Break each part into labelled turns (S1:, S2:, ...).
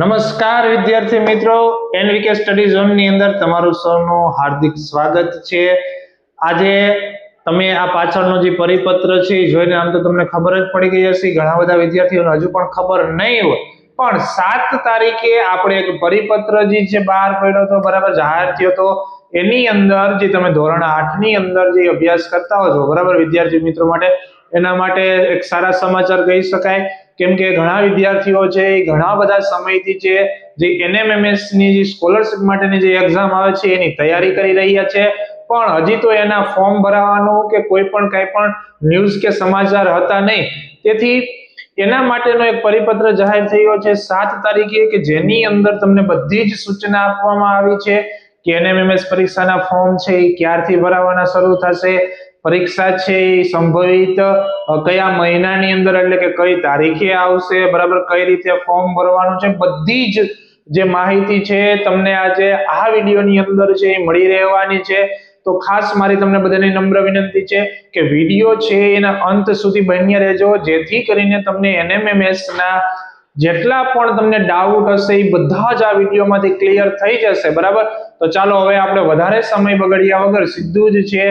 S1: નમસ્કાર વિદ્યાર્થી મિત્રો એનવીકે સ્ટડી ઝોનની અંદર તમારું સૌનું હાર્દિક સ્વાગત છે. આજે તમે આ પાછળનો જે પરિપત્ર છે, એ જોઈને આમ તો તમને ખબર જ પડી ગઈ હશે, ઘણા બધા વિદ્યાર્થીઓને હજુ પણ ખબર નહીં હોય. પણ સાત તારીખે આપણે એક પરિપત્ર જે છે, બહાર પડ્યો હતો, બરાબર, જાહેર થયો હતો. એની અંદર જે તમે ધોરણ આઠની અંદર જે અભ્યાસ કરતા હો છો, બરાબર, વિદ્યાર્થી મિત્રો માટે, એના માટે એક સારા સમાચાર કહી શકાય. કેમ કે ઘણા વિદ્યાર્થીઓ છે, એ ઘણા બધા સમયથી છે, જે એનએમએમએસની જે સ્કોલરશિપ માટેની જે એક્ઝામ આવે છે, એની તૈયારી કરી રહ્યા છે. પણ હજી તો એના ફોર્મ ભરાવાનું કે કોઈ પણ કંઈ પણ ન્યૂઝ કે સમાચાર હતા નહીં. તેથી એના માટેનો એક પરિપત્ર જાહેર થયો છે, સાત તારીખે કે જેની અંદર તમને બધી જ સૂચના આપવામાં આવી છે કે એનએમએમએસ પરીક્ષાના ફોર્મ છે, એ ક્યારથી ભરાવાના શરૂ થશે પરીક્ષા છે એ સંભવિત કયા મહિનાની અંદર એટલે કે કઈ તારીખે આવશે, બરાબર કઈ રીતે ફોર્મ ભરવાનું છે, બધી જ જે માહિતી છે તમને આજે આ વિડીયોની અંદર છે એ મળી રહેવાની છે. તો ખાસ મારી તમને બધાની નમ્ર વિનંતી છે કે વીડિયો છે એના અંત સુધી બન્યા રહેજો, જેથી કરીને તમને એનએમએમએસના જેટલા પણ તમને ડાઉટ હશે એ બધા જ આ વિડીયોમાંથી ક્લિયર થઈ જશે, બરાબર? તો ચાલો હવે આપણે વધારે સમય બગડ્યા વગર સીધું જ છે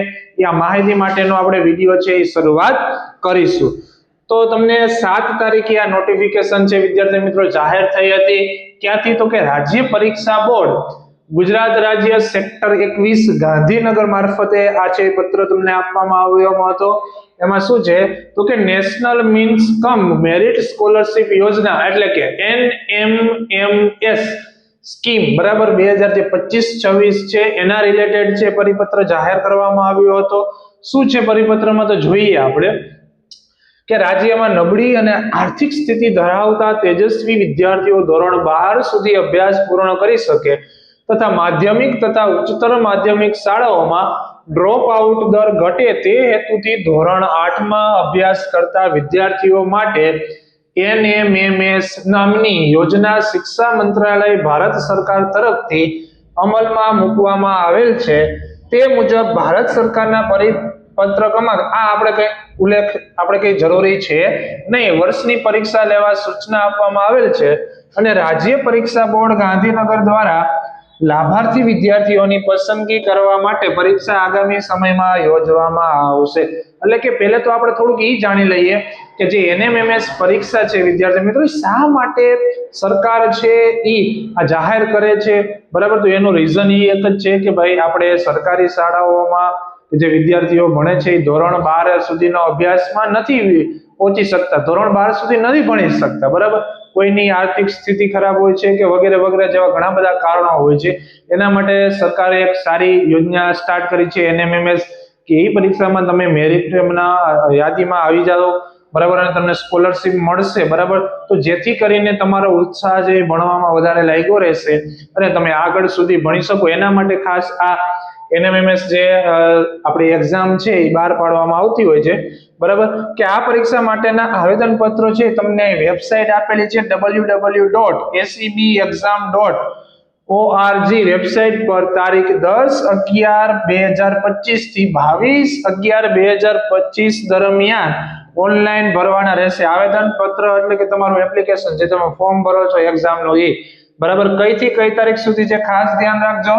S1: આ માહિતી માટેનો આપણે વીડિયો છે એ શરૂઆત કરીશું. તો તમને સાત તારીખે આ નોટિફિકેશન છે, વિદ્યાર્થી મિત્રો, જાહેર થઈ હતી. ક્યાંથી? તો કે રાજ્ય પરીક્ષા બોર્ડ, ગુજરાત રાજ્ય સેક્ટર એકવીસ, ગાંધીનગર મારફતે આ છે પત્ર તમને આપવામાં આવ્યો હતો. એમાં શું છે? તો કે national means cum merit scholarship યોજના, એટલે કે એનએમએમએસ સ્કીમ, બરાબર? બે હજાર જે પચીસ, છવ્વીસ છે, એના રિલેટેડ છે પરિપત્ર જાહેર કરવામાં આવ્યો હતો. શું છે પરિપત્રમાં? તો જોઈએ આપણે કે રાજ્યમાં નબળી અને આર્થિક સ્થિતિ ધરાવતા તેજસ્વી વિદ્યાર્થીઓ ધોરણ બાર સુધી અભ્યાસ પૂર્ણ કરી શકે તથા માધ્યમિક તથા ઉચ્ચતર માધ્યમિક શાળાઓમાં ડ્રોપ આઉટ દર ઘટે તે હેતુથી ધોરણ આઠમાં અભ્યાસ કરતા વિદ્યાર્થીઓ માટે એનએમએમએસ નામની યોજના શિક્ષા મંત્રાલય ભારત સરકાર તરફથી અમલમાં મૂકવામાં આવેલ છે. તે મુજબ ભારત સરકારના પરિપત્રકમાં આ આપણે કઈ ઉલ્લેખ આપણે કઈ જરૂરી છે? નહીં, વર્ષની પરીક્ષા લેવા સૂચના આપવામાં આવેલ છે અને રાજ્ય પરીક્ષા બોર્ડ ગાંધીનગર દ્વારા લાભાર્થી વિદ્યાર્થીઓની પસંદગી કરવા માટે પરીક્ષા આગામી સમયમાં યોજવામાં આવશે. એટલે કે પહેલે તો આપણે થોડુંક એ જાણી લઈએ કે જે એનએમએમએસ પરીક્ષા છે, વિદ્યાર્થી મિત્રો શા માટે સરકાર છે એ આ જાહેર કરે છે. બરાબર? તો એનું રીઝન એ એક જ છે કે ભાઈ આપણે સરકારી શાળાઓમાં જે વિદ્યાર્થીઓ ભણે છે એ ધોરણ બાર સુધીનો અભ્યાસમાં નથી પહોંચી શકતા. ધોરણ બાર સુધી નથી ભણી શકતા. બરાબર? કોઈની આર્થિક સ્થિતિ ખરાબ હોય છે કે વગેરે વગેરે જેવા ઘણા બધા કારણો હોય છે. એના માટે સરકારે એક સારી યોજના સ્ટાર્ટ કરી છે, એનએમએમએસ, કે એ પરીક્ષામાં તમે મેરિટ એમના યાદીમાં આવી જાઓ. બરાબર, અને તમને સ્કોલરશિપ મળશે, બરાબર? તો જેથી કરીને તમારો ઉત્સાહ જે ભણવામાં વધારે લાગ્યો રહેશે અને તમે આગળ સુધી ભણી શકો. એના માટે ખાસ આ એનએમએમએસ જે આપણી એક્ઝામ છે એ બહાર પાડવામાં આવતી હોય છે. બરાબર? કે આ પરીક્ષા માટેના આવેદન પત્રો છે તમને વેબસાઇટ આપેલી છે W W dot ACB exam dot ORG website પર તારીખ દસ અગિયાર બે હજાર પચીસથી બાવીસ અગિયાર બે હજાર પચીસ દરમિયાન ઓનલાઈન ભરવાના રહેશે. આવેદન પત્ર એટલે કે તમારું એપ્લિકેશન જે તમે ફોર્મ ભરો છો એક્ઝામનું એ. બરાબર? કઈ થી કઈ તારીખ સુધી છે? ખાસ ધ્યાન રાખજો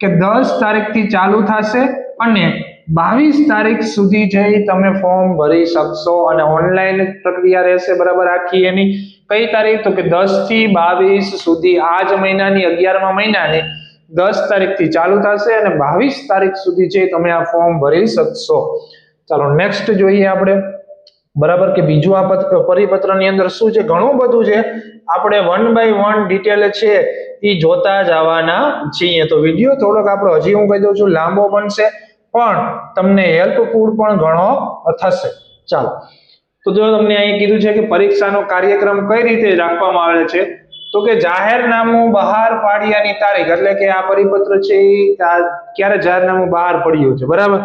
S1: કે દસ તારીખથી ચાલુ થશે અને બાવીસ તારીખ સુધી જઈ તમે ફોર્મ ભરી શકશો અને ઓનલાઈન પ્રક્રિયા રહેશે બરાબર આખી એની. કઈ તારીખ? તો કે દસથી બાવીસ સુધી, આ જ મહિનાની અગિયારમા મહિનાની દસ તારીખથી ચાલુ થશે અને બાવીસ તારીખ સુધી જઈ તમે આ ફોર્મ ભરી શકશો. ચાલો નેક્સ્ટ જોઈએ આપણે. બરાબર કે બીજું આ પત્ર- પરિપત્રની અંદર શું છે? ઘણું બધું છે. આપણે વન બાય વન ડિટેલ છે એ જોતા જવાના છીએ. તો વીડિયો થોડોક આપણો હજી હું કહી દઉં છું, લાંબો બનશે. પણ તમને હેલ્પફુલ પણ ઘણો થશે. ચાલો. તો જો તમને અહીં કીધું છે કે પરીક્ષાનો કાર્યક્રમ કઈ રીતે રાખવામાં આવે છે, તો કે જાહેરનામું બહાર પાડ્યાની તારીખ, એટલે કે આ પરિપત્ર છે એ ક્યારે જાહેરનામું બહાર પડ્યું છે, બરાબર?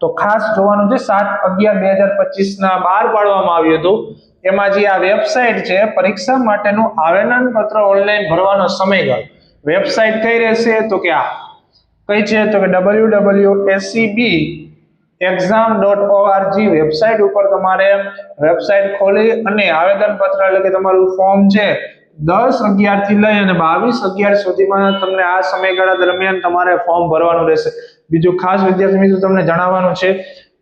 S1: તો ખાસ જોવાનું છે, સાત અગિયાર બે હજાર પચીસ ના બહાર પાડવામાં આવ્યું હતું. એમાં જે આ વેબસાઇટ છે, પરીક્ષા માટેનું આવેદન પત્ર ઓનલાઈન ભરવાનો સમયગાળો. વેબસાઇટ કઈ રહેશે? તો કે આ કઈ છે તો કે W W ACB exam dot ORG website ઉપર તમારે વેબસાઇટ ખોલી અને આવેદન પત્ર એટલે કે તમારું ફોર્મ છે. દસ અગિયારથી લઈ અને બાવીસ અગિયાર સુધીમાં તમને આ સમયગાળા દરમિયાન તમારે ફોર્મ ભરવાનું રહેશે. બીજું ખાસ વિદ્યાર્થી મિત્રો તમને જણાવવાનું છે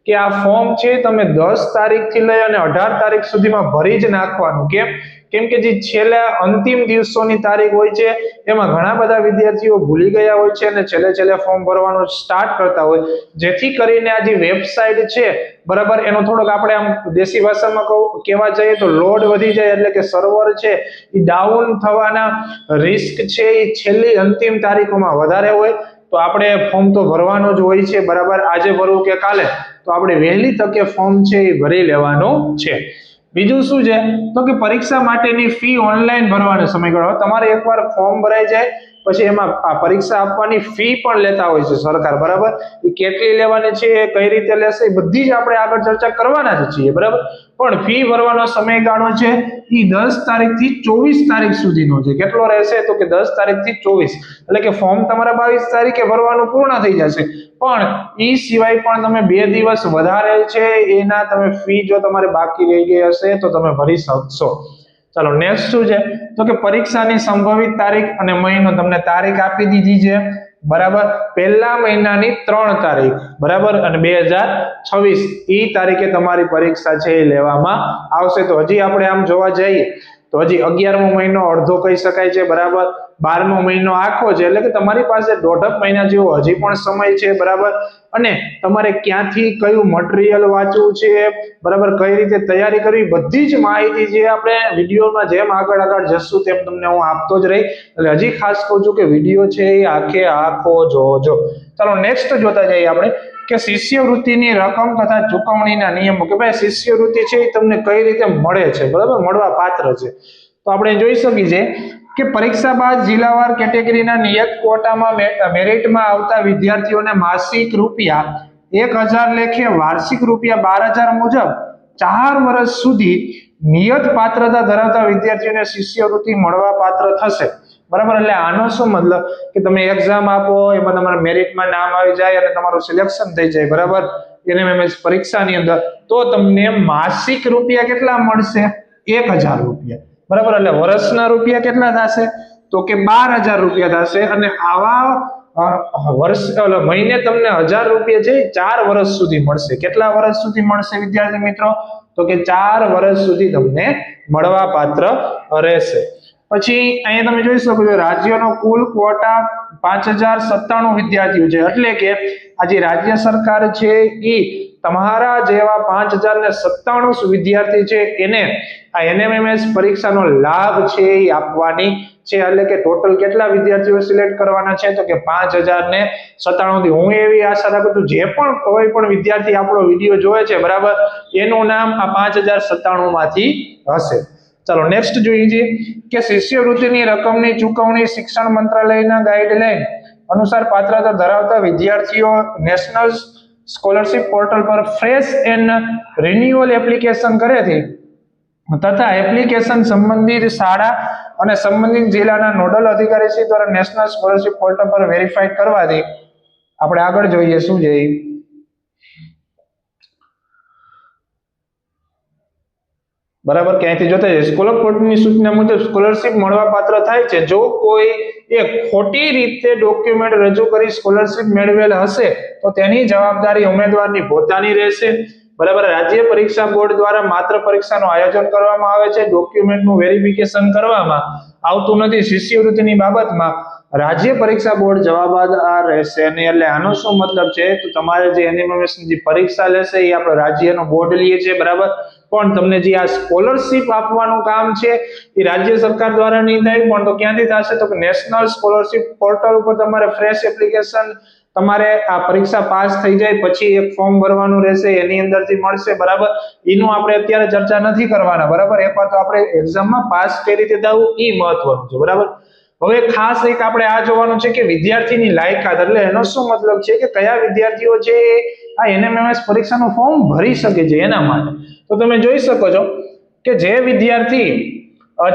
S1: કે આ ફોર્મ છે તમે દસ તારીખથી લઈ અને અઢાર તારીખ સુધીમાં ભરી જ નાખવાનું. કેમ? કેમ કે જે છેલ્લા અંતિમ દિવસોની તારીખ હોય છે, એમાં ઘણા બધા વિદ્યાર્થીઓ ભૂલી ગયા હોય છે અને છેલ્લે છેલ્લે ફોર્મ ભરવાનું સ્ટાર્ટ કરતા હોય. જેથી કરીને આ જે વેબસાઇટ છે, બરાબર, એનો થોડોક આપણે આમ દેશી ભાષામાં કહું, કહેવા જઈએ તો લોડ વધી જાય એટલે કે સર્વર છે, એ ડાઉન થવાના રિસ્ક છે એ છેલ્લી અંતિમ તારીખોમાં વધારે હોય. તો આપણે ફોર્મ તો ભરવાનો જ હોય છે, બરાબર, આજે ભરવું કે કાલે? તો આપણે વહેલી તકે ફોર્મ છે એ ભરી લેવાનું છે. બીજું શું છે? તો કે પરીક્ષા માટેની ફી ઓનલાઈન ભરવાનો સમયગાળો તમારે એકવાર ફોર્મ ભરાઈ જાય, પછી એમાં આ પરીક્ષા આપવાની ફી પણ લેતા હોય છે સરકાર, બરાબર? એ કેટલી લેવાની છે કઈ રીતે લેશે, એ બધી જ આપણે આગળ ચર્ચા કરવાના જ છીએ, બરાબર? પણ ફી ભરવાનો સમયગાળો છે એ દસ તારીખથી ચોવીસ તારીખ સુધીનો છે. કેટલો રહેશે તો કે દસ તારીખથી ચોવીસ. એટલે કે ફોર્મ તમારા બાવીસ તારીખે ભરવાનું પૂર્ણ થઈ જશે. પણ એ સિવાય પણ તમે બે દિવસ વધારે છે, એના તમે ફી જો તમારે બાકી રહી ગઈ હશે તો તમે ભરી શકશો. ચાલો નેક્સ્ટ શું છે? તો કે પરીક્ષાની સંભવિત તારીખ અને મહિનો. તમને તારીખ આપી દીધી છે. બરાબર? પહેલા મહિનાની ત્રણ તારીખ, બરાબર? અને બે હજાર છવ્વીસ. એ તારીખે તમારી પરીક્ષા છે એ લેવામાં આવશે. તો હજી આપણે આમ જોવા જઈએ તો હજી અગિયારમો મહિનો અડધો કહી શકાય છે, બરાબર? બારમો મહિનો આખો છે, એટલે કે તમારી પાસે દોઢક મહિના જેવો હજી પણ સમય છે, બરાબર? અને તમારે ક્યાંથી કયું મટીરિયલ વાંચવું છે, બરાબર? કઈ રીતે તૈયારી કરવી, બધી જ માહિતી જે આપણે વિડીયોમાં જેમ આગળ આગળ જશું તેમ તમને હું આપતો જ રહી એટલે હજી ખાસ કહું છું કે વીડિયો છે એ આખે આખો જોજો. ચાલો નેક્સ્ટ જોતા જઈએ આપણે. કે શિષ્યવૃત્તિની રકમ તથા ચુકવણીના નિયમો કે ભાઈ શિષ્યવૃત્તિ છે એ તમને કઈ રીતે મળે છે? બરાબર? મળવા પાત્ર છે. તો આપણે જોઈ શકીએ છીએ કે પરીક્ષા બાદ જિલ્લાવાર કેટેગરીના નિયત કોટામાં મેરિટમાં આવતા વિદ્યાર્થીઓને માસિક રૂપિયા એક હજાર લેખે વાર્ષિક રૂપિયા બાર હજાર મુજબ ચાર વર્ષ સુધી નિયત પાત્રતા ધરાવતા વિદ્યાર્થીઓને શિષ્યવૃત્તિ મળવા પાત્ર થશે. બરાબર? એટલે આનો શું મતલબ? કે તમે એક્ઝામ આપો, એમાં તમારા મેરિટમાં નામ આવી જાય અને તમારું સિલેક્શન થઈ જાય, બરાબર? એનએમએમએસ પરીક્ષાની અંદર, તો તમને માસિક રૂપિયા કેટલા મળશે? એક હજાર રૂપિયા. બરાબર? એટલે વર્ષના રૂપિયા કેટલા થશે? તો કે બાર હજાર રૂપિયા થશે અને આવા વર્ષ મહિને તમને હજાર રૂપિયા છે ચાર વર્ષ સુધી મળશે. કેટલા વર્ષ સુધી મળશે વિદ્યાર્થી મિત્રો? તો કે ચાર વર્ષ સુધી તમને મળવા પાત્ર રહેશે. પછી અહીંયા તમે જોઈ શકો છો, રાજ્યનો કુલ ક્વોટા પાંચ હજાર સત્તાણું વિદ્યાર્થીઓ છે. એટલે કે આજે રાજ્ય સરકાર છે એ તમારા જેવા પાંચ હજાર ને સત્તાણું વિદ્યાર્થી છે, એને આ એનએમએમએસ પરીક્ષાનો લાભ છે એ આપવાની છે. એટલે કે ટોટલ કેટલા વિદ્યાર્થીઓ સિલેક્ટ કરવાના છે? તો કે પાંચ હજાર ને સત્તાણું થી. હું એવી આશા રાખું છું, જે પણ કોઈ પણ વિદ્યાર્થી આપણો વીડિયો જોવે છે, બરાબર, એનું નામ આ પાંચ હજાર સત્તાણું માંથી હશે. ચાલો નેક્સ્ટ જોઈએ છીએ કે શિષ્યવૃત્તિની રકમની ચૂકવણી શિક્ષણ મંત્રાલયના ગાઈડલાઈન અનુસાર પાત્રતા ધરાવતા વિદ્યાર્થીઓ નેશનલ સ્કોલરશિપ પોર્ટલ પર ફ્રેશ એન્ડ રિન્યુઅલ એપ્લિકેશન કરેથી તથા એપ્લિકેશન સંબંધિત શાળા અને સંબંધિત જિલ્લાના નોડલ અધિકારી શ્રી દ્વારા નેશનલ સ્કોલરશિપ પોર્ટલ પર વેરીફાઈ કરવાથી આપણે આગળ જોઈએ, શું છે? બરાબર? ક્યાંયથી જોતા જઈએ. સ્કોલર કોર્ટની સૂચના મુજબ સ્કોલરશિપ મળવા પાત્ર થાય છે. જો કોઈ એ ખોટી રીતે ડોક્યુમેન્ટ રજૂ કરી સ્કોલરશિપ મેળવેલ હશે, તો તેની જવાબદારી ઉમેદવારની પોતાની રહેશે. બરાબર? રાજ્ય પરીક્ષા બોર્ડ દ્વારા માત્ર પરીક્ષાનું આયોજન કરવામાં આવે છે ડોક્યુમેન્ટનું વેરિફિકેશન કરવામાં આવતું નથી. શિષ્યવૃત્તિની બાબતમાં રાજ્ય પરીક્ષા બોર્ડ જવાબદાર રહેશે અને એટલે આનો શું મતલબ છે? તો તમારે જે એનિમેશન જે પરીક્ષા લેશે, એ આપણે રાજ્યનો બોર્ડ લઈએ છીએ. બરાબર? પણ તમને જે આ સ્કોલરશિપ આપવાનું કામ છે, એ રાજ્ય સરકાર દ્વારા નહીં થાય, પણ તો ક્યાંથી થશે? તો નેશનલ સ્કોલરશિપ પોર્ટલ ઉપર તમારે ફ્રેશ એપ્લિકેશન તમારે આ પરીક્ષા પાસ થઈ જાય, પછી એક ફોર્મ ભરવાનું રહેશે, એની અંદરથી મળશે, બરાબર? એનું આપણે અત્યારે ચર્ચા નથી કરવાના, બરાબર? એકવાર તો આપણે એક્ઝામમાં પાસ કઈ રીતે થવું એ મહત્વનું છે, બરાબર? હવે ખાસ એક આપણે આ જોવાનું છે કે વિદ્યાર્થીની લાયકાત એટલે એનો શું મતલબ છે કે કયા વિદ્યાર્થીઓ છે આ એનએમએમએસ પરીક્ષાનું ફોર્મ ભરી શકે છે એના માટે? તો તમે જોઈ શકો છો કે જે વિદ્યાર્થી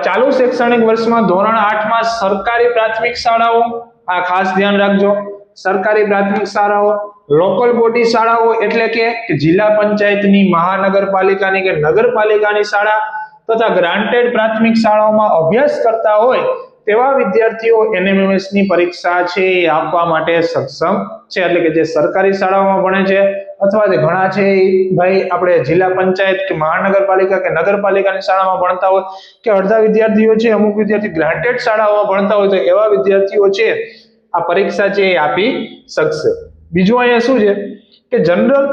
S1: ચાલુ શૈક્ષણિક વર્ષમાં ધોરણ આઠમાં સરકારી પ્રાથમિક શાળાઓ, આ ખાસ ધ્યાન રાખજો, સરકારી પ્રાથમિક શાળાઓ, લોકલ બોડી શાળાઓ એટલે કે જિલ્લા પંચાયતની મહાનગરપાલિકાની કે નગરપાલિકાની શાળા તથા ગ્રાન્ટેડ પ્રાથમિક શાળાઓમાં અભ્યાસ કરતા હોય તેવા વિદ્યાર્થીઓ એનએમએમએસની પરીક્ષા છે એ આપવા માટે સક્ષમ છે. એટલે કે જે સરકારી શાળાઓમાં ભણે છે અથવા જે ઘણા છે ભાઈ આપણે જિલ્લા પંચાયત કે મહાનગરપાલિકા કે નગરપાલિકાની શાળામાં ભણતા હોય કે અડધા વિદ્યાર્થીઓ છે, અમુક વિદ્યાર્થી ગ્રાન્ટેડ શાળાઓમાં ભણતા હોય તો એવા વિદ્યાર્થીઓ છે આ પરીક્ષા છે એ આપી શકશે. બીજું અહીંયા શું છે કે જનરલ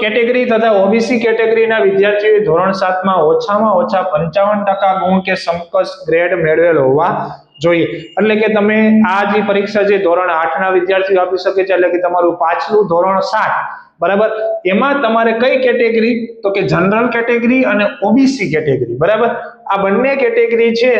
S1: કેટેગરી તથા ઓબીસી કેટેગરીના વિદ્યાર્થીઓએ ધોરણ સાતમાં ઓછામાં ઓછા પંચાવન ટકા ગુણ કે સમકક્ષ ગ્રેડ મેળવેલ હોવા જોઈએ. એટલે કે તમે આ જે પરીક્ષા છે ધોરણ આઠના વિદ્યાર્થીઓ આપી શકે છે, એટલે કે તમારું પાછલું ધોરણ સાત બરાબર? એમાં તમારે કઈ કેટેગરી? તો કે જનરલ કેટેગરી અને ઓબીસી કેટેગરી. બરાબર? આ બંને કેટેગરી છે,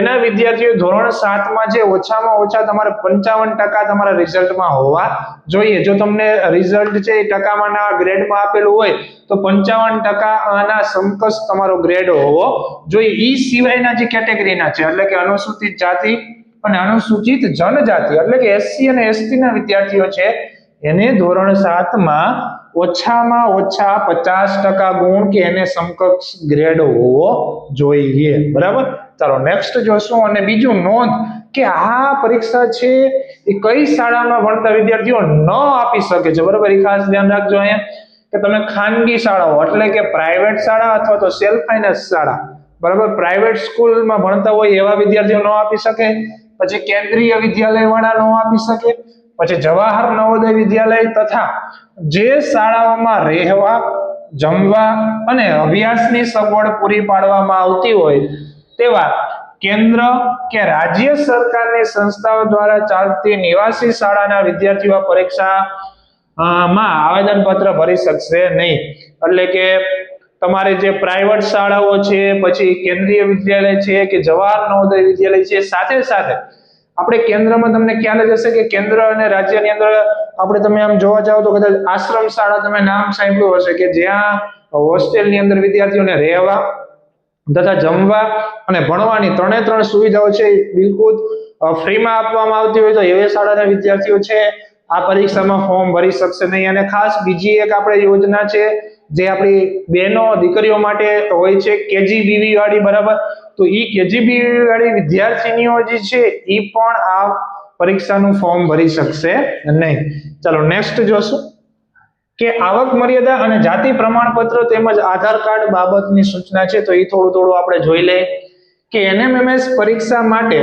S1: એના વિદ્યાર્થીઓ ધોરણ સાતમાં જે ઓછામાં ઓછા તમારે પંચાવન ટકા તમારા રિઝલ્ટમાં હોવા જોઈએ. જો તમને રિઝલ્ટ છે એ ટકામાં ગ્રેડમાં આપેલું હોય, તો પંચાવન ટકાના સમકક્ષ તમારો ગ્રેડ હોવો જોઈએ. ઈ સિવાયના જે કેટેગરીના છે, એટલે કે અનુસૂચિત જાતિ અને અનુસૂચિત જનજાતિ, એટલે કે એસસી અને એસટી ના વિદ્યાર્થીઓ છે એને ધોરણ સાતમાં ઓછામાં ઓછા પચાસ ટકા ગુણ કે એને સમકક્ષ ગ્રેડ હોવો જોઈએ. બરાબર? ચાલો નેક્સ્ટ જોશું અને બીજું નોંધ કે આ પરીક્ષા છે એ કઈ શાળામાં ભણતા વિદ્યાર્થીઓ ન આપી શકે છે. બરાબર? એ ખાસ ધ્યાન રાખજો અહીંયા. કે તમે ખાનગી શાળાઓ, એટલે કે પ્રાઇવેટ શાળા અથવા તો સેલ્ફ ફાઇનાન્સ શાળા. બરાબર? પ્રાઇવેટ સ્કૂલમાં ભણતા હોય એવા વિદ્યાર્થીઓ ન આપી શકે. પછી કેન્દ્રીય વિદ્યાલય વાળા ન આપી શકે. પછી જવાહર નવોદય વિદ્યાલય તથા જે શાળાઓમાં રહેવા, જમવા અને અભ્યાસની સગવડ પૂરી પાડવામાં આવતી હોય તેવા કેન્દ્ર કે રાજ્ય સરકારની સંસ્થાઓ દ્વારા ચાલતી નિવાસી શાળાના વિદ્યાર્થીઓ પરીક્ષા માં માં આવેદનપત્ર ભરી શકશે નહીં. એટલે કે તમારે જે પ્રાઇવેટ શાળાઓ છે, પછી કેન્દ્રીય વિદ્યાલય છે કે જવાહર નવોદય વિદ્યાલય છે, સાથે સાથે આપણે કેન્દ્રમાં તમને ખ્યાલ જ હશે કે કેન્દ્ર અને રાજ્યની અંદર આપણે તમે આમ જોવા જાઓ તો કદાચ આશ્રમ શાળા તમે નામ સાંભળ્યું હશે કે જ્યાં હોસ્ટેલની અંદર વિદ્યાર્થીઓને રહેવા તથા જમવા અને ભણવાની ત્રણે ત્રણ સુવિધાઓ છે બિલકુલ ફ્રીમાં આપવામાં આવતી હોય તો એવી શાળાના વિદ્યાર્થીઓ છે. આ પરીક્ષામાં ફોર્મ ભરી શકશે નહીં. અને ખાસ બીજી એક આપણે યોજના છે, જે આપણી બહેનો, દીકરીઓ માટે હોય છે કેજીબીવી વાળી બરાબર? તો એ કેજીબી વાળી વિદ્યાર્થીનીઓ જે છે એ પણ આ પરીક્ષાનું ફોર્મ ભરી શકશે નહીં. ચાલો નેક્સ્ટ જોશું. કે આવક મર્યાદા અને જાતિ પ્રમાણપત્ર તેમજ આધાર કાર્ડ બાબતની સૂચના છે, તો એ થોડું થોડું આપણે જોઈ લઈએ. કે એનએમએમએસ પરીક્ષા માટે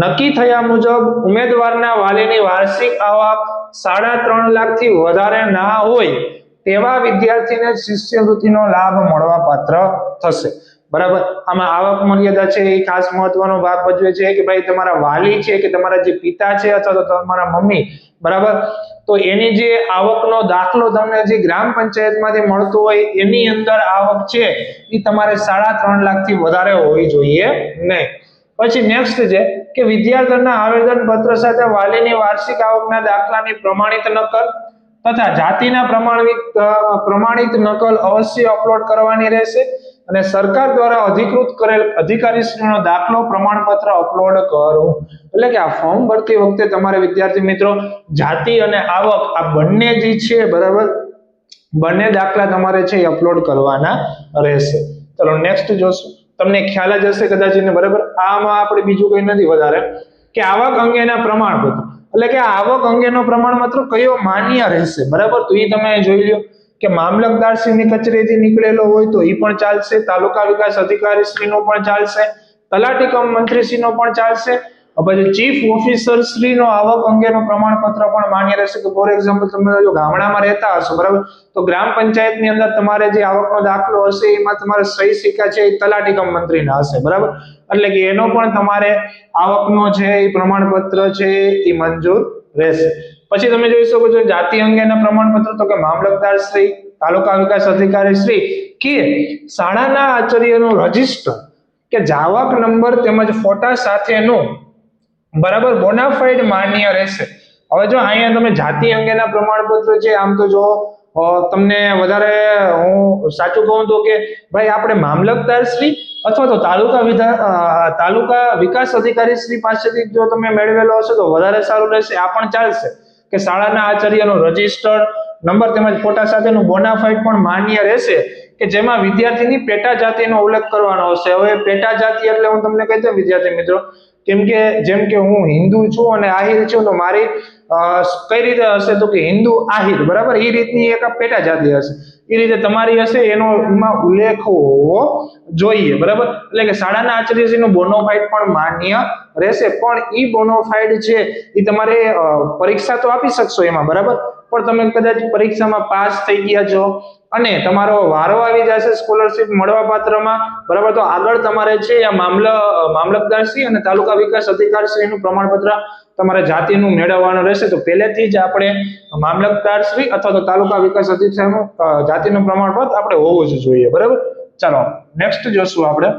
S1: નક્કી થયા મુજબ ઉમેદવારના વાલીની વાર્ષિક આવક સાડા ત્રણ લાખથી વધારે ના હોય તેવા વિદ્યાર્થીને શિષ્યવૃત્તિનો લાભ મળવા પાત્ર થશે. બરાબર? આમાં આવક મર્યાદા છે એ ખાસ મહત્વનો ભાગ ભજવે છે કે ભાઈ તમારા વાલી છે કે તમારા જે પિતા છે અથવા તો તમારા મમ્મી, બરાબર? તો એની જે આવકનો દાખલો તમને જે ગ્રામ પંચાયતમાંથી મળતો હોય એની અંદર આવક છે એ તમારે સાડા ત્રણ લાખથી વધારે હોવી જોઈએ નહીં. પછી નેક્સ્ટ છે કે વિદ્યાર્થીના આવેદન પત્ર સાથે વાલીની વાર્ષિક આવકના દાખલાની પ્રમાણિત નકલ તથા જાતિના પ્રમાણિત પ્રમાણિત નકલ અવશ્ય અપલોડ કરવાની રહેશે. અને સરકાર દ્વારા અધિકૃત કરેલ અધિકારીશ્રીનો દાખલો પ્રમાણપત્ર અપલોડ કરો. એટલે કે આ ફોર્મ ભરતી વખતે તમારે વિદ્યાર્થી મિત્રો, જાતિ અને આવક આ બંને જે છે, બરાબર? બંને દાખલા તમારે છે એ અપલોડ કરવાના રહેશે. ચલો નેક્સ્ટ જોશું. તમને ખ્યાલ જ હશે કદાચ એને બરાબર? આમાં આપણે બીજું કંઈ નથી વધારે. કે આવક અંગેના પ્રમાણપત્ર. એટલે કે આવક અંગેનો પ્રમાણપત્ર કયો માન્ય રહેશે? બરાબર? તો એ તમે જોઈ લો કે મામલતદારશ્રીની કચેરીથી નીકળેલો હોય તો એ પણ ચાલશે, તાલુકા વિકાસ અધિકારીશ્રીનો પણ ચાલશે, તલાટી કમ મંત્રીશ્રીનો પણ ચાલશે. પછી ચીફ ઓફિસર શ્રીનો આવક અંગેનો પ્રમાણપત્ર પણ માન્ય રહેશે કે ફોર એક્ઝામ્પલ તમે જો ગામડામાં રહેતા હશો, બરાબર? તો ગ્રામ પંચાયતની અંદર તમારે જે આવકનો દાખલો હશે, એમાં તમારે સહી સિક્કા છે એ તલાટી કમ મંત્રીના હશે, બરાબર? એટલે કે એનો પણ તમારે આવકનો છે, એ પ્રમાણપત્ર છે, એ મંજૂર રહેશે. પછી તમે જોઈ શકો છો જાતિ અંગેના પ્રમાણપત્ર, તો કે મામલતદાર શ્રી, તાલુકા વિકાસ અધિકારી શ્રી, કે શાળાના આચાર્યનું રજિસ્ટર, કે જાવક નંબર તેમજ ફોટા સાથેનું બરાબર બોનાફાઇડ માન્ય રહેશે. હવે જો અહીંયા તમે જાતિ અંગેના પ્રમાણપત્ર છે, આમ તો જો તમને વધારે હું સાચું કહું તો કે ભાઈ આપણે મામલતદાર શ્રી અથવા તો તાલુકા વિધા તાલુકા વિકાસ અધિકારી શ્રી પાસેથી જો તમે મેળવેલો હશે તો વધારે સારું રહેશે, આ પણ ચાલશે. કે શાળાના આચાર્યનો રજિસ્ટર્ડ નંબર તેમજ ફોટા સાથેનું બોનાફાઇડ પણ માન્ય રહેશે કે જેમાં વિદ્યાર્થીની પેટા જાતિનો ઉલ્લેખ કરવાનો હશે. હવે પેટા જાતિ એટલે હું તમને કહી દઉં વિદ્યાર્થી મિત્રો, કેમ કે જેમ કે હું હિન્દુ છું અને આહિર છું, તો મારી કઈ રીતે હશે તો કે હિન્દુ આહિર, બરાબર? એ રીતની એક પેટા જાતિ હશે. એ રીતે તમારી હશે એનો એમાં ઉલ્લેખ હોવો જોઈએ, બરાબર? એટલે કે શાળાના આચાર્યશ્રીનું બોનોફાઇડ પણ માન્ય રહેશે. પણ ઈ બોનોફાઇડ છે એ તમારે પરીક્ષા તો આપી શકશો એમાં, બરાબર? પણ તમે કદાચ પરીક્ષામાં પાસ થઈ ગયા છો અને તમારો વારો આવી જશે સ્કોલરશિપ મળવા પાત્રમાં, બરાબર? તો આગળ તમારે છે આ મામલ, મામલતદારશ્રી અને તાલુકા વિકાસ અધિકારીશ્રીનું પ્રમાણપત્ર તમારે જાતિનું મેળવવાનું રહેશે. તો પહેલેથી જ આપણે મામલતદારશ્રી અથવા તો તાલુકા વિકાસ અધિકારીનું જાતિનું પ્રમાણપત્ર આપણે હોવું જ જોઈએ. બરાબર? ચાલો નેક્સ્ટ જોશું આપણે.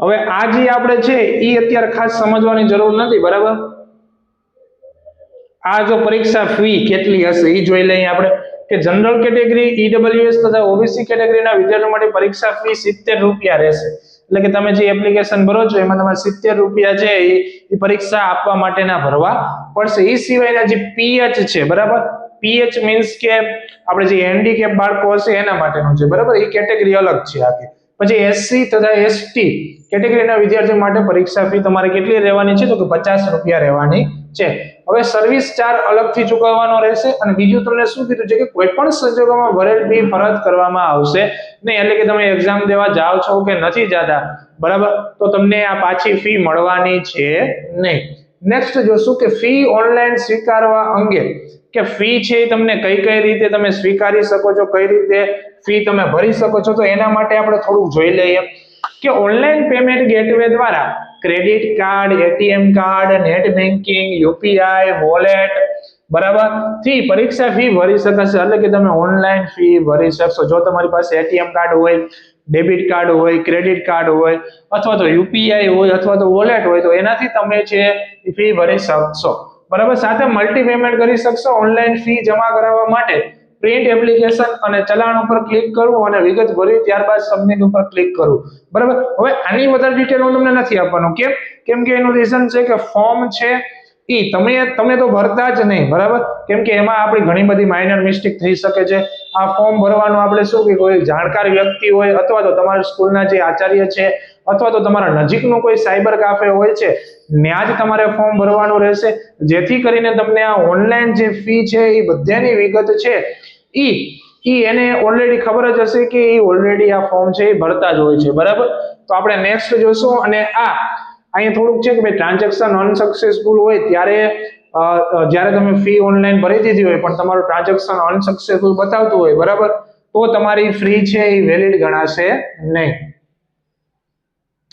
S1: હવે આ જે આપણે છે એ અત્યારે ખાસ સમજવાની જરૂર નથી, બરાબર? આ જો પરીક્ષા ફી કેટલી હશે એ જોઈ લઈએ આપણે. કે જનરલ કેટેગરી ઈડબ્લ્યુએસ તથા ઓબીસી કેટેગરીના વિદ્યાર્થીઓ માટે પરીક્ષા ફી સિત્તેર રૂપિયા રહેશે. એટલે કે તમે જે એપ્લિકેશન ભરો છો, એમાં તમારે સિત્તેર રૂપિયા છે એ પરીક્ષા આપવા માટેના ભરવા પડશે. એ સિવાયના જે પીએચ છે, બરાબર? પીએચ મીન્સ કે આપણે જે હેન્ડીકેપ બાળકો હશે, એના માટેનું છે, બરાબર? એ કેટેગરી અલગ છે આખી. પછી એસસી તથા એસટી કેટેગરીના વિદ્યાર્થીઓ માટે પરીક્ષા ફી તમારે કેટલી રહેવાની છે? તો કે પચાસ રૂપિયા રહેવાની છે. હવે સર્વિસ ચાર્જ અલગથી ચૂકવવાનો રહેશે અને બીજું તમને શું કીધું છે કે કોઈ પણ સંજોગોમાં ભરેલ ફી પરત કરવામાં આવશે નહીં એટલે કે તમે એક્ઝામ દેવા જાઓ છો કે નથી જતા, બરાબર? તો તમને આ પાછી ફી મળવાની છે નહીં. નેક્સ્ટ જોશું કે ફી ઓનલાઈન સ્વીકારવા અંગે કે ફી છે એ તમને કઈ કઈ રીતે તમે સ્વીકારી શકો છો, કઈ રીતે ફી તમે ભરી શકો છો, તો એના માટે આપણે થોડુંક જોઈ લઈએ. કે ઓનલાઈન પેમેન્ટ ગેટવે દ્વારા credit card ATM card net banking UPI wallet બરાબર? થી પરીક્ષા ફી ભરી શકાશે. એટલે કે તમે ઓનલાઈન ફી ભરી શકશો. જો તમારી પાસે એટીએમ કાર્ડ હોય ડેબિટ કાર્ડ હોય ક્રેડિટ કાર્ડ હોય, અથવા તો યુપીઆઈ હોય, અથવા તો વોલેટ હોય, તો એનાથી તમે છે ફી ભરી શકશો. બરાબર? સાથે મલ્ટી પેમેન્ટ કરી શકશો ઓનલાઈન ફી જમા કરાવવા માટે પ્રિન્ટ એપ્લિકેશન અને ચલાણ ઉપર ક્લિક કરવું અને વિગત ભરવી, ત્યારબાદ સબમિટ ઉપર ક્લિક કરવું. બરાબર? હવે આની વધારે ડિટેલ હું તમને નથી આપવાનો, કેમ? કેમ કે એનું રીઝન છે કે ફોર્મ છે ઈ તમે તમે તો ભરતા જ નહીં, બરાબર? કેમ કે એમાં આપણી ઘણી બધી માઇનર મિસ્ટેક થઈ શકે છે. આ ફોર્મ ભરવાનું આપણે શું કે કોઈ જાણકાર વ્યક્તિ હોય, અથવા તો તમારા સ્કૂલના જે આચાર્ય છે અથવા તો તમારા નજીકનું કોઈ સાયબર કાફે હોય છે, ત્યાં જ તમારે ફોર્મ ભરવાનું રહેશે. જેથી કરીને તમને આ ઓનલાઈન જે ફી છે એ બધાની વિગત છે. એ એને ઓલરેડી ખબર જ હશે કે એ ઓલરેડી આ ફોર્મ છે એ ભરતા જ હોય છે, બરાબર? તો આપણે નેક્સ્ટ જોશું અને આ, અહીંયા થોડુંક છે કે ભાઈ ટ્રાન્ઝેક્શન અનસક્સેસફુલ હોય ત્યારે જ્યારે તમે ફી ઓનલાઈન ભરી દીધી હોય પણ તમારું ટ્રાન્ઝેક્શન અનસક્સેસફુલ બતાવતું હોય, બરાબર? તો તમારી ફ્રી છે એ વેલિડ ગણાશે નહીં.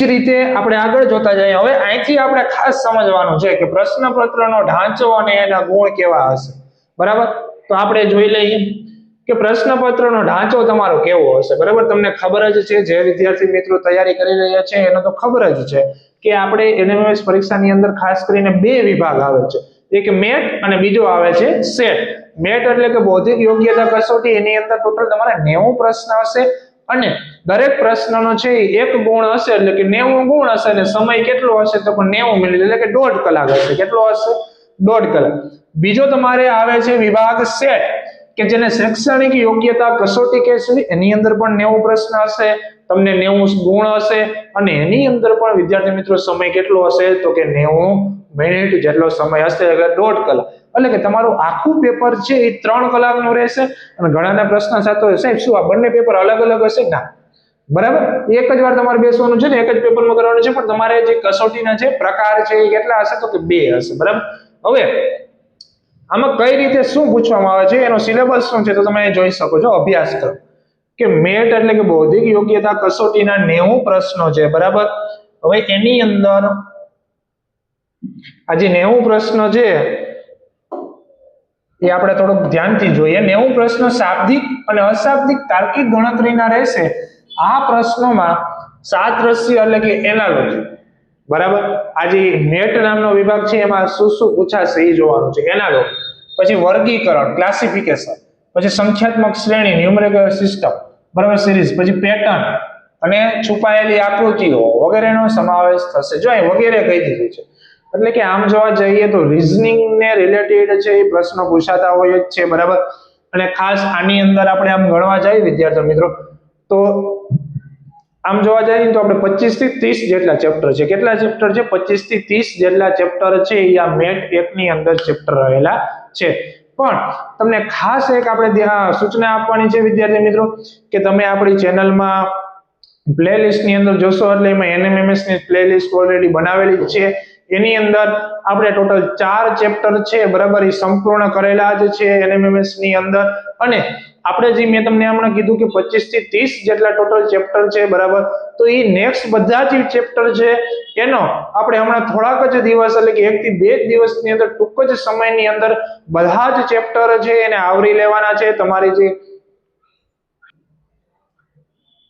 S1: રીતે આપણે આગળ જોતા જઈએ. હવે અહીંથી આપણે ખાસ સમજવાનું છે કે પ્રશ્નપત્રનો ઢાંચો અને એના ગુણ કેવા હશે. બરાબર? તો આપણે જોઈ લઈએ કે પ્રશ્નપત્રનો ઢાંચો તમારો કેવો હશે. બરાબર? તમને ખબર જ છે, જે વિદ્યાર્થી મિત્રો તૈયારી કરી રહ્યા છે, એને તો ખબર જ છે કે આપણે એનએમએસ પરીક્ષાની અંદર ખાસ કરીને બે વિભાગ આવે છે. એક મેટ અને બીજો આવે છે સેટ. મેટ એટલે કે બૌદ્ધિક યોગ્યતા કસોટી, એની અંદર ટોટલ તમારે 90 પ્રશ્ન હશે અને દરેક પ્રશ્નનો છે એક ગુણ હશે, એટલે કે 90 ગુણ હશે અને સમય કેટલો હશે તો પણ 90 મિનિટ, એટલે કે દોઢ કલાક હશે. કેટલો હશે? દોઢ કલાક. બીજો તમારે આવે છે વિભાગ સેટ, કે જેને શૈક્ષણિક યોગ્યતા કસોટી કહેશે એની અંદર પણ 90 પ્રશ્ન હશે, તમને 90 ગુણ હશે, અને એની અંદર પણ, વિદ્યાર્થી મિત્રો, સમય કેટલો હશે? તો કે 90 મિનિટ જેટલો સમય હશે, એટલે દોઢ કલાક. એટલે કે તમારું આખું પેપર છે એ ત્રણ કલાકનું રહેશે, અને ઘણાના પ્રશ્ન થતો સાહેબ, શું આ બંને પેપર અલગ અલગ હશે? ના. બરાબર? એક જ વાર તમારે બેસવાનું છે ને, એક જ પેપરમાં કરવાનું છે, પણ તમારે જે કસોટીના જે પ્રકાર છે એ કેટલા હશે તો કે બે હશે, બરાબર? હવે, આમાં કઈ રીતે શું પૂછવામાં આવે છે? એનો સિલેબસ શું છે તો તમે જોઈ શકો છો, અભ્યાસ કરો. કે મેટ એટલે કે બૌદ્ધિક યોગ્યતા કસોટીના 90 પ્રશ્નો છે, બરાબર? હવે એની અંદર, આ જે 90 પ્રશ્નો છે, એ આપણે થોડુંક ધ્યાનથી જોઈએ. 90 પ્રશ્નો શાબ્દિક અને અશાબ્દિક તાર્કિક ગણતરીના રહેશે. આ પ્રશ્નોમાં સાત રસ્ય એટલે કે એનાલોજી. બરાબર? આ જે નેટ નામનો વિભાગ છે, એમાં શું શું પૂછાશે એ જોવાનું છે? એનાલોજી. પછી વર્ગીકરણ ક્લાસિફિકેશન પછી સંખ્યાત્મક શ્રેણી ન્યુમરેકલ સિસ્ટમ બરાબર સિરીઝ પછી પેટર્ન અને છુપાયેલી આકૃતિઓ વગેરેનો સમાવેશ થશે. જો વગેરે કહી દીધું છે. એટલે કે આમ જોવા જઈએ તો રિઝનિંગને રિલેટેડ છે, એ પ્રશ્નો પૂછાતા હોય જ છે, બરાબર? અને ખાસ આની અંદર આપણે આમ ગણવા જઈએ વિદ્યાર્થી મિત્રો તો આમ જોવા જઈએ તો આપણે પચીસથી ત્રીસ જેટલા ચેપ્ટર છે. કેટલા ચેપ્ટર છે? પચીસથી ત્રીસ જેટલા ચેપ્ટર છે એ આ મેટ એક ની અંદર ચેપ્ટર રહેલા છે. પણ તમને ખાસ એક આપણે સૂચના આપવાની છે વિદ્યાર્થી મિત્રો, કે તમે આપણી ચેનલમાં પ્લેલિસ્ટની અંદર જોશો એટલે એમાં એનએમએમએસની પ્લેલિસ્ટ ઓલરેડી બનાવેલી છે. એની અંદર આપણે ટોટલ ચાર ચેપ્ટર છે. બરાબર, એ સંપૂર્ણ કરેલા જ છે એનએમએમએસની અંદર. અને આપણે જે મેં તમને હમણાં કીધું કે 25 થી 30 જેટલા ટોટલ ચેપ્ટર છે, બરાબર? તો એ નેક્સ્ટ બધા જ ચેપ્ટર છે. એનો આપણે હમણાં થોડાક જ દિવસ એટલે કે એક થી બે દિવસની અંદર ટૂંક જ સમયની અંદર બધા જ ચેપ્ટર છે, એને આવરી લેવાના છે. તમારી જે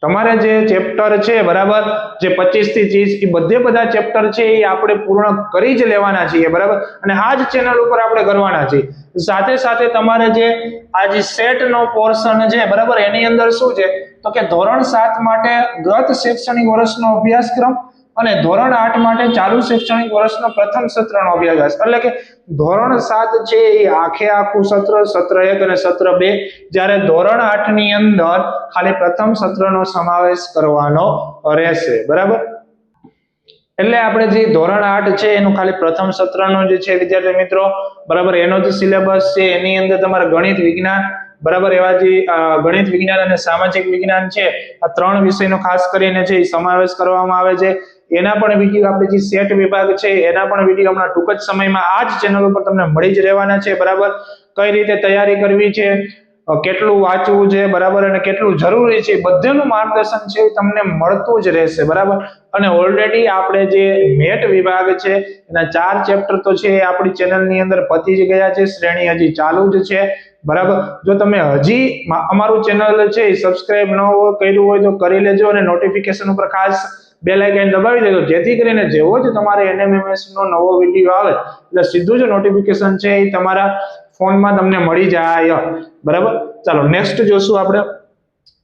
S1: તમારે જે ચેપ્ટર છે, બરાબર? જે 25 થી 30 એ બધે બધા ચેપ્ટર છે એ આપણે પૂર્ણ કરી જ લેવાના છીએ, બરાબર? અને આ જ ચેનલ ઉપર આપણે કરવાના છીએ. સાથે સાથે તમારે જે આ જે સેટ નો પોર્શન છે, બરાબર? એની અંદર શું છે? તો કે ધોરણ સાત માટે ગત શૈક્ષણિક વર્ષનો અભ્યાસક્રમ અને ધોરણ આઠ માટે ચાલુ શૈક્ષણિક વર્ષનો પ્રથમ સત્રનો અભ્યાસ. એટલે કે ધોરણ સાત છે એ આખે આખું સત્ર સત્ર એક અને સત્ર બે. જ્યારે ધોરણ આઠની અંદર ખાલી પ્રથમ સત્રનો સમાવેશ કરવાનો રહેશે. બરાબર? એટલે આપણે જે ધોરણ આઠ છે, એનું ખાલી પ્રથમ સત્રનો જે છે, વિદ્યાર્થી મિત્રો, બરાબર એનો જે સિલેબસ છે, એની અંદર તમારે ગણિત વિજ્ઞાન, બરાબર એવા જે ગણિત વિજ્ઞાન અને સામાજિક વિજ્ઞાન છે, આ ત્રણ વિષયનો ખાસ કરીને એ સમાવેશ કરવામાં આવે છે. એના પણ વીડિયો, આપણે જે સેટ વિભાગ છે, એના પણ વીડિયો હમણાં ટૂંક જ સમયમાં આ જ ચેનલ ઉપર તમને મળી જ રહેવાના છે, બરાબર? કઈ રીતે તૈયારી કરવી છે? કેટલું વાંચવું છે, બરાબર? અને કેટલું જરૂરી છે? બધેનું માર્ગદર્શન છે તમને મળતું જ રહેશે, બરાબર? અને ઓલરેડી આપણે જે મેટ વિભાગ છે, એના ચાર ચેપ્ટર તો છે, એ આપણી ચેનલની અંદર પતી જ ગયા છે, શ્રેણી હજી ચાલુ જ છે, બરાબર? જો તમે હજી અમારું ચેનલ છે, એ સબસ્ક્રાઇબ ન કર્યું હોય તો કરી લેજો અને નોટિફિકેશન ઉપર ખાસ બે આઇકન દબાવી દેજો, જેથી કરીને જેવો જ તમારે એનએમએમએસ નો નવો વીડિયો આવે, એટલે સીધું જ નોટિફિકેશન છે એ તમારા ફોનમાં તમને મળી જાય. બરાબર? ચાલો નેક્સ્ટ જોશું આપણે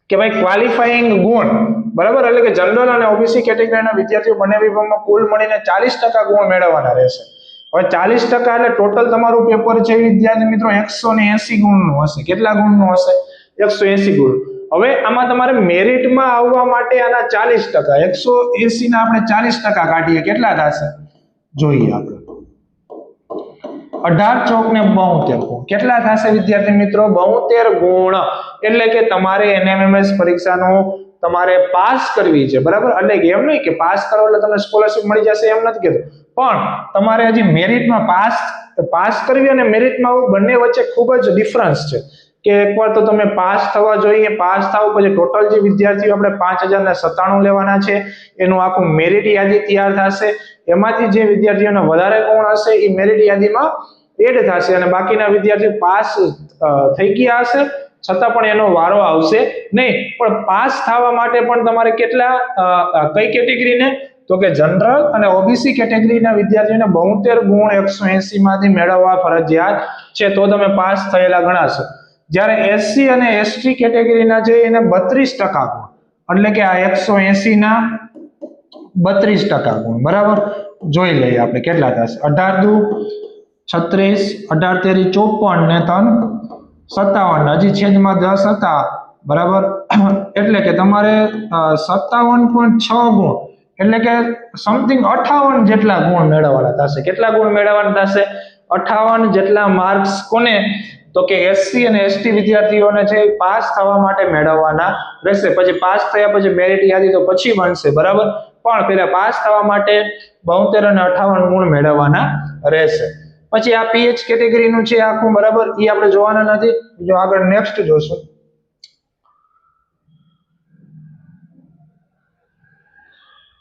S1: કે ભાઈ ક્વોલિફાઈંગ ગુણ, બરાબર? એટલે કે જનરલ અને ઓબીસી કેટેગરીના વિદ્યાર્થીઓ બંને વિભાગમાં કુલ મળીને ચાલીસ ટકા ગુણ મેળવવાના રહેશે. હવે ચાલીસ ટકા એટલે ટોટલ તમારું પેપર છે વિદ્યાર્થી મિત્રો એકસો ને એસી ગુણનું હશે. કેટલા ગુણનું હશે? એકસો એસી ગુણ. હવે આમાં તમારે મેરિટમાં આવવા માટે આના ચાલીસ ટકા. એકસો એસી ના આપણે ચાલીસ ટકા કાઢીએ. કેટલા થશે? જોઈએ આપણે અઢાર ચોક ને બોતેર ગુણ. કેટલા થશે વિદ્યાર્થી મિત્રો? બોતેર ગુણ. એટલે કે તમારે એનએમએમએસ પરીક્ષાનું તમારે પાસ કરવી છે, બરાબર? એટલે એમ નહીં કે પાસ કરો એટલે તમને સ્કોલરશિપ મળી જશે એમ નથી કીધું પણ તમારે હજી મેરિટમાં પાસ પાસ કરવી અને મેરિટમાં બંને વચ્ચે ખૂબ જ ડિફરન્સ છે. કે એકવાર તો તમે પાસ થવા જોઈએ. પાસ થાવ પછી ટોટલ જે વિદ્યાર્થીઓ આપણે પાંચ હજાર ને સત્તાણું લેવાના છે, એનું આખું મેરિટ યાદી તૈયાર થશે. એમાંથી જે વિદ્યાર્થીઓને વધારે ગુણ હશે, એ મેરિટ યાદીમાં એડ થશે અને બાકીના વિદ્યાર્થીઓ પાસ થઈ ગયા હશે, છતાં પણ એનો વારો આવશે નહીં. પણ પાસ થવા માટે પણ તમારે કેટલા કઈ કેટેગરીને? તો કે જનરલ અને ઓબીસી કેટેગરીના વિદ્યાર્થીઓને બોતેર ગુણ એકસો એસી માંથી મેળવવા ફરજિયાત છે. તો તમે પાસ થયેલા ગણાશો. જ્યારે એસસી અને એસટી કેટેગરીના છે, એને બત્રીસ ટકા ગુણ. એટલે કે આ એકસો એસીના બત્રીસ ટકા ગુણ. બરાબર? જોઈ લઈએ આપણે કેટલા થશે. અઢાર દુ, છત્રીસ, અઢાર તેરી ચોપન, ને ત્રણ સત્તાવન. હજી છેદમાં દસ હતા. બરાબર? એટલે કે તમારે સત્તાવન પોઈન્ટ છ ગુણ. એટલે કે સમથિંગ અઠાવન જેટલા ગુણ મેળવવાના થશે. કેટલા ગુણ મેળવવાના થશે? અઠાવન જેટલા માર્ક્સ કોને? તો કે એસસી અને એસટી વિદ્યાર્થીઓને છે પાસ થવા માટે મેળવવાના રહેશે. પછી પાસ થયા પછી મેરિટ યાદી તો પછી બનશે, બરાબર? પણ પેલા પાસ થવા માટે બોતેર અને અઠાવન ગુણ મેળવવાના રહેશે. પછી આ પીએચ કેટેગરીનું છે આખું, બરાબર? એ આપણે જોવાના નથી. બીજું આગળ નેક્સ્ટ જોશું.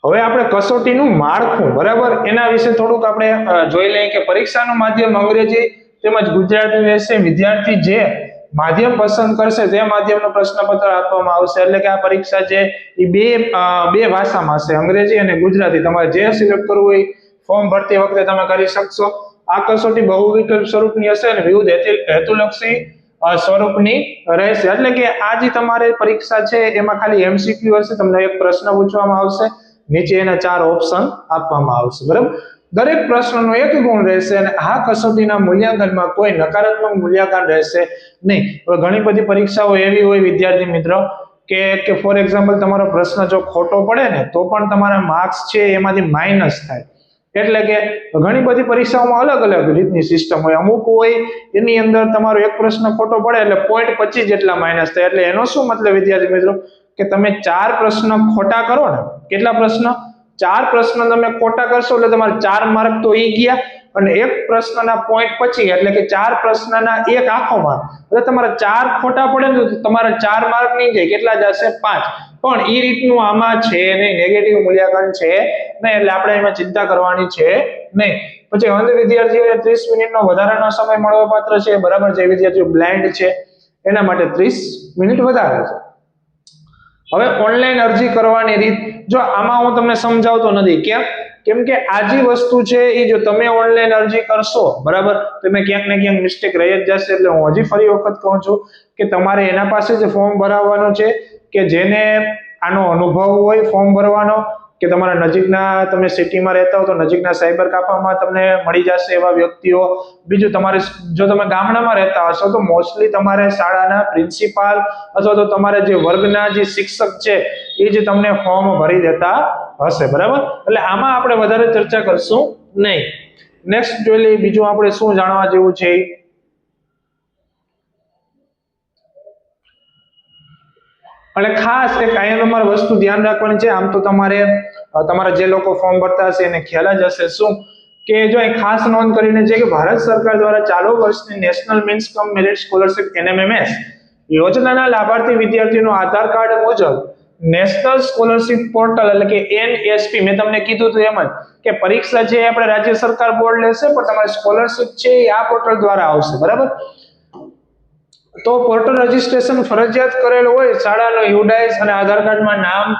S1: હવે આપણે કસોટીનું માળખું, બરાબર? એના વિશે થોડુંક આપણે જોઈ લઈએ કે પરીક્ષાનું માધ્યમ અંગ્રેજી તેમજ ગુજરાતી વિષય વિદ્યાર્થી જે માધ્યમ પસંદ કરશે તે માધ્યમનો પ્રશ્નપત્ર આપવામાં આવશે. એટલે કે આ પરીક્ષા છે એ બે બે ભાષામાં હશે. અંગ્રેજી અને ગુજરાતી. તમારે જે સિલેક્ટ કરવું હોય, ફોર્મ ભરતી વખતે તમે કરી શકશો. આ કસોટી બહુવિકલ્પ સ્વરૂપની હશે અને વિવિધ હેતુ- હેતુલક્ષી સ્વરૂપની રહેશે. એટલે કે આ જે તમારે પરીક્ષા છે, એમાં ખાલી એમસીક્યુ હશે. તમને એક પ્રશ્ન પૂછવામાં આવશે. નીચે એના ચાર ઓપ્શન આપવામાં આવશે. બરાબર? દરેક પ્રશ્નનો એક ગુણ રહેશે અને આ કસોટીના મૂલ્યાંકનમાં કોઈ નકારાત્મક મૂલ્યાંકન રહેશે નહીં. હવે ઘણી બધી પરીક્ષાઓ એવી હોય વિદ્યાર્થી મિત્રો કે કે ફોર એક્ઝામ્પલ તમારો પ્રશ્ન જો ખોટો પડે ને, તો પણ તમારા માર્ક્સ છે એમાંથી માઇનસ થાય. એટલે કે ઘણી બધી પરીક્ષાઓમાં અલગ અલગ રીતની સિસ્ટમ હોય. અમુક હોય એની અંદર તમારો એક પ્રશ્ન ખોટો પડે એટલે પોઈન્ટ પચીસ જેટલા માઇનસ થાય. એટલે એનો શું મતલબ વિદ્યાર્થી મિત્રો? કે તમે ચાર પ્રશ્ન ખોટા કરો ને, કેટલા પ્રશ્ન? ચાર પ્રશ્ન તમે ખોટા કરશો એટલે તમારે ચાર માર્ક તો ઈ ગયા અને એક પ્રશ્નના પોઈન્ટ પછી એટલે કે ચાર પ્રશ્નના એક આંખોમાં. એટલે તમારા ચાર ખોટા પડે ને તો તમારા ચાર માર્ક નહીં જાય. કેટલા જશે? પાંચ. પણ એ રીતનું આમાં છે નહીં. નેગેટિવ મૂલ્યાંકન છે નહીં એટલે આપણે એમાં ચિંતા કરવાની છે નહીં. પછી અંધ વિદ્યાર્થીઓને ત્રીસ મિનિટનો વધારાનો સમય મળવા પાત્ર છે. બરાબર જે વિદ્યાર્થીઓ બ્લાઇન્ડ છે. એના માટે ત્રીસ મિનિટ વધારે છે. હવે ઓનલાઈન અરજી કરવાની રીત, જો આમાં હું તમને સમજાવતો નથી, કેમ? કેમ કે આ જે વસ્તુ છે એ જો તમે ઓનલાઈન અરજી કરશો, બરાબર? તો એમાં ક્યાંક ને ક્યાંક મિસ્ટેક રહી જ જશે એટલે હું હજી ફરી વખત કહું છું કે તમારે એના પાસે જ ફોર્મ ભરાવવાનું છે કે જેને આનો અનુભવ હોય ફોર્મ ભરવાનો કે તમારા નજીકના તમે સિટીમાં રહેતા હો તો નજીકના સાયબર કાફામાં તમને મળી જશે એવા વ્યક્તિઓ. બીજું તમારે જો તમે ગામડામાં રહેતા હશો તો મોસ્ટલી તમારે શાળાના પ્રિન્સિપાલ અથવા તો તમારે જે વર્ગના જે શિક્ષક છે, એ જ તમને ફોર્મ ભરી દેતા હશે, બરાબર? એટલે આમાં આપણે વધારે ચર્ચા કરશું નહીં. નેક્સ્ટ જોઈ લઈએ, બીજું આપણે શું જાણવા જેવું છે? એટલે ખાસ એક અહીંયા તમારે વસ્તુ ધ્યાન રાખવાની છે. આમ તો તમારે તમારા જે લોકો ફોર્મ ભરતા હશે એને ખ્યાલ જ હશે. શું? કે જો અહીં ખાસ નોંધ કરીને છે કે ભારત સરકાર દ્વારા ચાલુ વર્ષની national means cum merit scholarship NMMS યોજનાના લાભાર્થી વિદ્યાર્થીનો આધાર કાર્ડ મુજબ નેશનલ સ્કોલરશિપ પોર્ટલ એટલે કે એનએસપી મેં તમને કીધું હતું એમ જ કે પરીક્ષા છે આપણે રાજ્ય સરકાર બોર્ડ લેશે પણ તમારી સ્કોલરશિપ છે એ આ પોર્ટલ દ્વારા આવશે. બરાબર? તો પોર્ટલ રજીસ્ટ્રેશન ફરજિયાત કરેલ હોય શાળાનો યુડાઇસ અને આધાર કાર્ડમાં નામ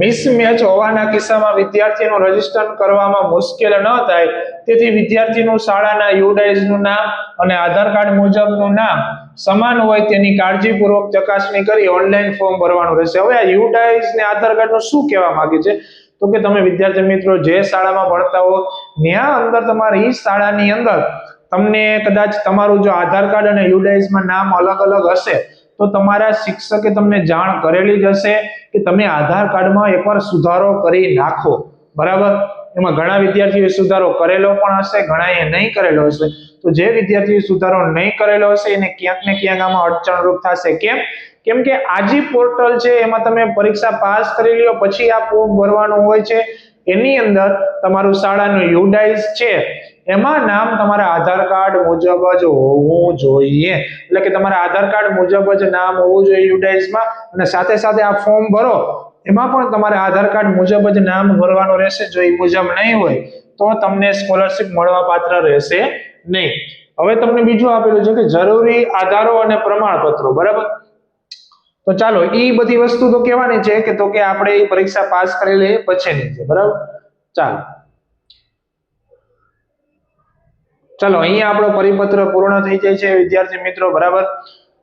S1: મિસમેચ હોવાના કિસ્સામાં વિદ્યાર્થીનું રજિસ્ટર કરવામાં મુશ્કેલ ન થાય. તેથી વિદ્યાર્થીનું શાળાના યુડાઇસનું નામ અને આધાર કાર્ડ મુજબનું નામ સમાન હોય તેની કાળજીપૂર્વક ચકાસણી કરી ઓનલાઈન ફોર્મ ભરવાનું રહેશે. હવે આ યુડાઇસ ને આધાર કાર્ડનું શું કહેવા માંગે છે? તો કે તમે વિદ્યાર્થી મિત્રો જે શાળામાં ભણતા હો, ત્યાં અંદર તમારી શાળાની અંદર તમને કદાચ તમારું જો આધાર કાર્ડ અને યુડાઇઝમાં નામ અલગ અલગ હશે, તો તમારા શિક્ષકે તમને જાણ કરેલી જ હશે કે તમે આધાર કાર્ડમાં એકવાર સુધારો કરી નાખો. બરાબર? એમાં ઘણા વિદ્યાર્થીઓએ સુધારો કરેલો પણ હશે ઘણાએ નહીં કરેલો હશે. તો જે વિદ્યાર્થીએ સુધારો નહીં કરેલો હશે, એને ક્યાંક ને ક્યાંક આમાં અડચણરૂપ થશે. કેમ? કેમ કે આજી પોર્ટલ છે, એમાં તમે પરીક્ષા પાસ કરી લ્યો, પછી આ ફોર્મ ભરવાનું હોય છે. એની અંદર તમારું શાળાનું યુડાઇઝ છે. એમાં નામ તમારા આધાર કાર્ડ મુજબ જ હોવું જોઈએ. એટલે કે તમારા આધાર કાર્ડ મુજબ જ નામ હોવું જોઈએ યુડાઇસમાં અને સાથે સાથે આ ફોર્મ ભરો. એમાં પણ તમારે આધાર કાર્ડ મુજબ જ નામ ભરવાનું રહેશે. જો એ મુજબ નહીં હોય, તો તમને સ્કોલરશિપ મળવા પાત્ર રહેશે નહીં. હવે તમને બીજું આપેલું છે કે જરૂરી આધારો અને પ્રમાણપત્રો, બરાબર? તો ચાલો, એ બધી વસ્તુ તો કહેવાની છે કે તો કે આપણે એ પરીક્ષા પાસ કરી લઈએ પછીની છે, બરાબર? ચાલો. ચાલો, અહીંયા આપણો પરિપત્ર પૂર્ણ થઈ જાય છે, વિદ્યાર્થી મિત્રો, બરાબર?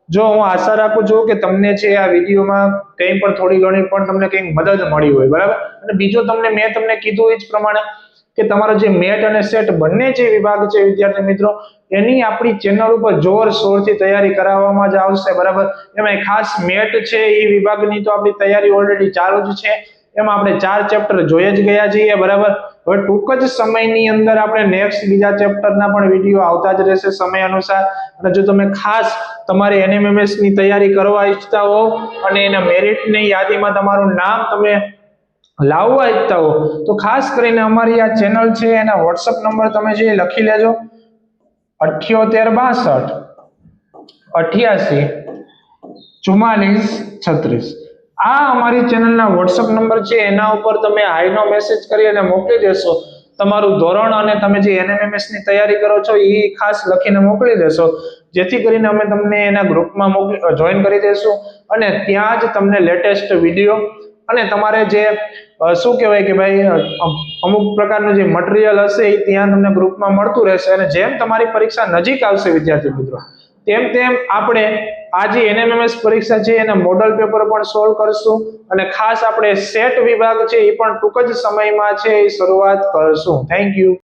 S1: જો હું આશા રાખું છું કે તમને છે આ વિડીયોમાં કંઈ પણ થોડી ઘણી પણ તમને કંઈક મદદ મળી હોય, બરાબર? અને બીજો તમને મેં તમને કીધું એ જ પ્રમાણે કે તમારો જે મેટ અને સેટ બંને જે વિભાગ છે, વિદ્યાર્થી મિત્રો, એની આપણી ચેનલ ઉપર જોર શોરથી તૈયારી કરાવવામાં જ આવશે, બરાબર? એમાં ખાસ મેટ છે, એ વિભાગની તો આપણી તૈયારી ઓલરેડી ચાલુ જ છે. એમાં આપણે ચાર ચેપ્ટર જોઈ જ ગયા છીએ, બરાબર? હવે ટૂંક જ સમયની અંદર આપણે નેક્સ્ટ બીજા ચેપ્ટરના પણ વીડિયો આવતા જ રહેશે સમય અનુસાર. અને જો તમે ખાસ તમારે એનએમએમએસની તૈયારી કરવા ઈચ્છતા હો અને એના મેરિટની યાદીમાં તમારું નામ તમે લાવવા ઈચ્છતા હો, તો ખાસ કરીને અમારી આ ચેનલ છે, એના વોટ્સઅપ નંબર તમે જે લખી લેજો. અઠ્યોતેર બાસઠ, અઠ્યાસી, ચુમ્માલીસ, છત્રીસ. આ અમારી ચેનલના વોટ્સઅપ નંબર છે, એના ઉપર તમે હાઈનો મેસેજ કરી અને મોકલી દેશો. તમારું ધોરણ અને તમે જે એનએમએમએસની તૈયારી કરો છો એ ખાસ લખીને મોકલી દેશો. જેથી કરીને અમે તમને એના ગ્રુપમાં મોકલી જોઈન કરી દેશું. અને ત્યાં જ તમને લેટેસ્ટ વીડિયો અને તમારે જે શું કહેવાય કે ભાઈ અમુક પ્રકારનું જે મટીરિયલ હશે એ ત્યાં તમને ગ્રુપમાં મળતું રહેશે. અને જેમ તમારી પરીક્ષા નજીક આવશે, વિદ્યાર્થી મિત્રો, તેમ તેમ આપણે આ જે એનએમએમએસ પરીક્ષા છે, એના મોડલ પેપર પણ સોલ્વ કરશું અને ખાસ આપણે સેટ વિભાગ છે, એ પણ ટૂંક જ સમયમાં છે, એ શરૂઆત કરશું. Thank you